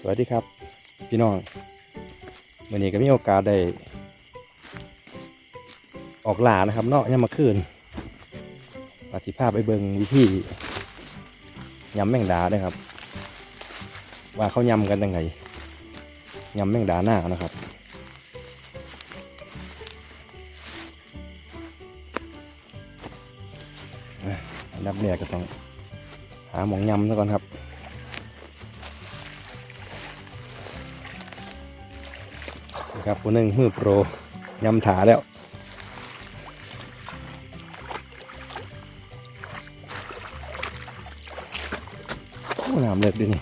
สวัสดีครับ พี่น้องวันนี้ก็มีโอกาสได้ ออกหลานะครับ เนาะยามมาคืนปฏิภาพไปเบิงวิธียำแมงดาด้อครับ ว่าเขายำกันยังไงยำแมงดาหน้านะครับอะอันดับแรกก็ต้องหาหมองยำซะก่อนครับ กับคนหนึ่งมือโปรยำถาแล้วโอ้น้ำเลือดด้วยนี่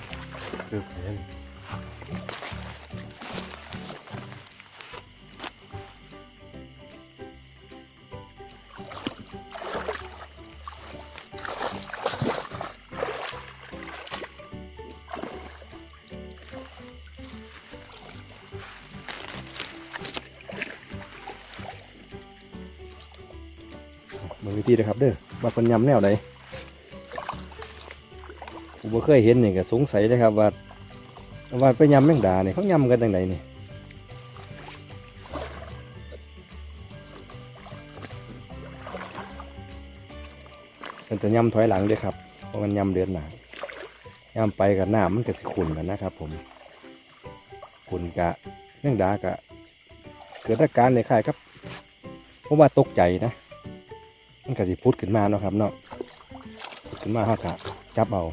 คือแขนมือวิธีนะครับเด้อว่าคนยำแนวใดผมบ่เคยเห็นนี่ก็สงสัยนะครับว่าว่าไปยำแมงดาเนี่ยเขายำกันยังไงนี่มันจะยำถอยหลังเด้วยครับ เพราะมันยำเดือนหนายำไปกับน้ำมันก็สิขุนกันนะครับ ผม ขุนกะแมงดากะ เกิดอาการในคล้ายๆครับผมว่าตกใจนะ มันก็สิพุดขึ้นมาเนาะครับเนาะพุดขึ้นมาเฮากะจับเอา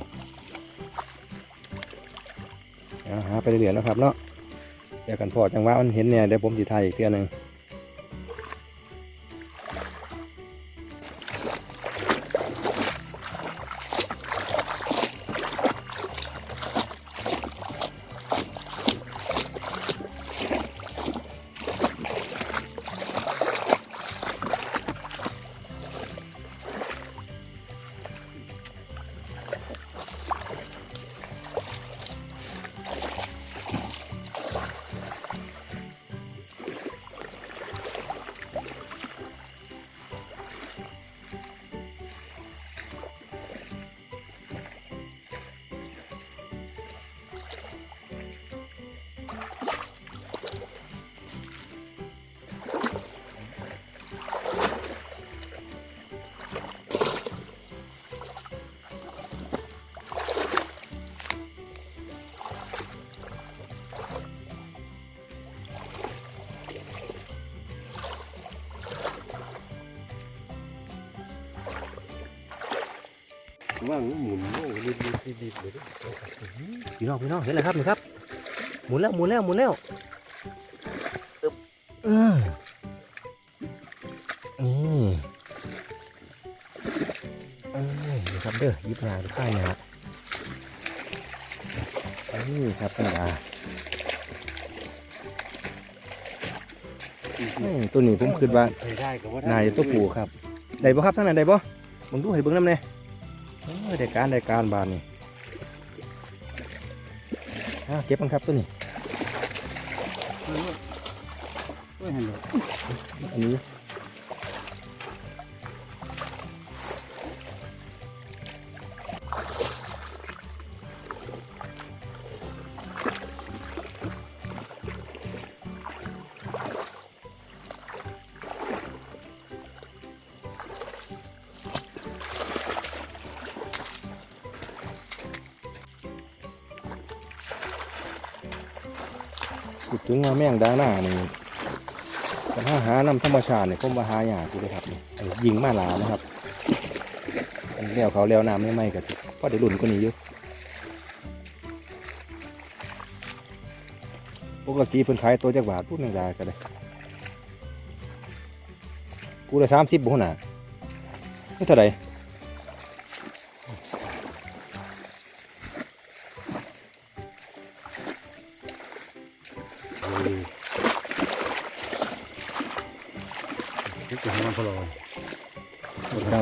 เอาหาไปเรื่อยๆนะครับเนาะเดี๋ยวกันพอจังหวะมันเห็นเนี่ยเดี๋ยวผมสิถ่ายอีกเทื่อหนึ่ง โอ้รีบรีบรีบรีบเลยพี่น้องพี่น้องเห็นแล้วครับนี่ครับหมุนแล้วหมุนแล้วหมุนแล้วอึ๊บอืมอืมนี่ครับเด้อยิบงานข้างนะครับนี่ครับธรรมดาอืมตัวนี้ผมคิดว่าเคยได้กับว่านายตัวปู่ครับได้บ่ครับท่านนั้นได้บ่มึงดูให้เบิ่งน้ำเนี่ย ได้การได้การบานนี่เก็บบังครับตัวนี้อันนี้ พูดถึงว่าแมงดาหน้านี่ปัญหาหาน้ำธรรมชาติเนี่ยผมว่าหายากอยู่เลยครับนี่อันนี้ยิงมาหลานะครับอันเลี้ยวเขาเลี้ยวน้ำไม่ไหมกับพอได้รุ่นก็นี้อยู่ปกติเพิ่นขายตัวจักบาทพูดแมงดากันเลยกูละสามสิบบุหนานี่เท่าไหร่ นี่จะให้มันพลอยเรา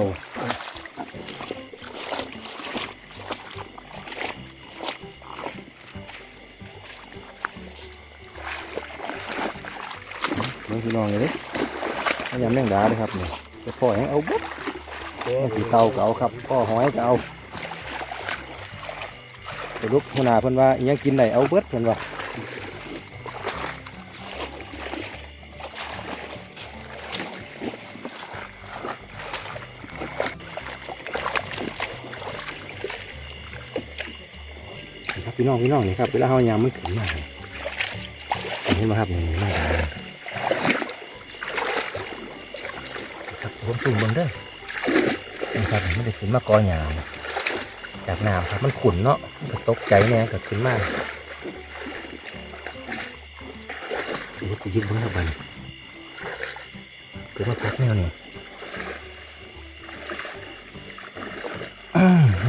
เมืองพี่น้องเลยเด้พยายามแมงดาเลยครับเนี่ยจะพ่อแห้งเอาบุ๊บสีเตาก็เอาครับพ่อหอยก็เอาสรุปหัวหน้าเพิ่นว่ายังกินได้เอาเบิดเพิ่นว่า พี่น้องพี่น้องนี่ครับเวลาเฮายามมันขึ้นมาเห็นไหมครับนี่มาครับผมจุ่มบิ่งเด้อนี่ครับมันได้ขึ้นมากอหยามจากน้ำครับมันขุ่นเนาะมันก็ตกใจเนี่ยก็ขึ้นมาเดี๋ยวกูยิบเบิ่งแล้วบัดนเกิดมาพักแนวนี่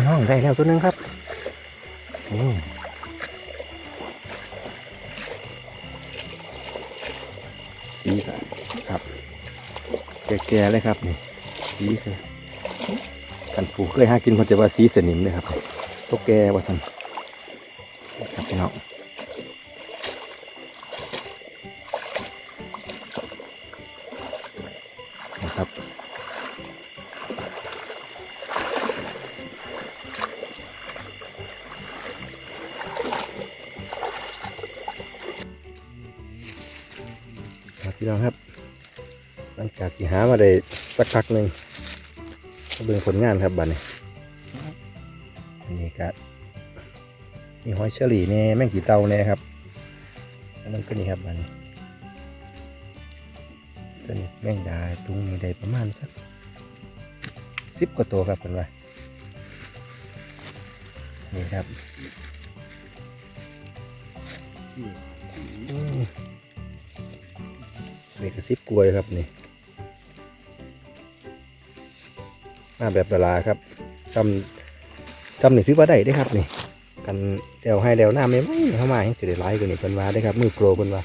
น้องได้แล้วตัวนึงครับนี่ แก่ๆเลยครับนี่สีคือกันปลูกเคยหากินคนจะว่าสีสนิมเลยครับตัวแก่ว่าสันครับพี่น้องนะครับครับพี่น้องครับ ลังจากที่หามาได้สักพักหนึ่งก็เบิ่งผลงานครับบัดนี้อันนี้ก็มีหอยเชอรี่แน่แมงกี่เตาแน่ครับแล้วมันก็นี่ครับบัดนี้ตัวนี้แมงดาตุงนี่ได้ประมาณสักสิบกว่าตัวครับเพิ่นว่านี่ครับอืมนี่ก็สิบกลวยครับนี่ มาแบบดาราครับซ้ำซ้ำนี่ซื้อว่าได้ได้ครับนี่กันเดวให้เดวหน้าไม่ไม่เข้ามาให้สิได้ไลายกว่านี่เพิ่นว่าได้ครับมือโกรเพิ่นว่า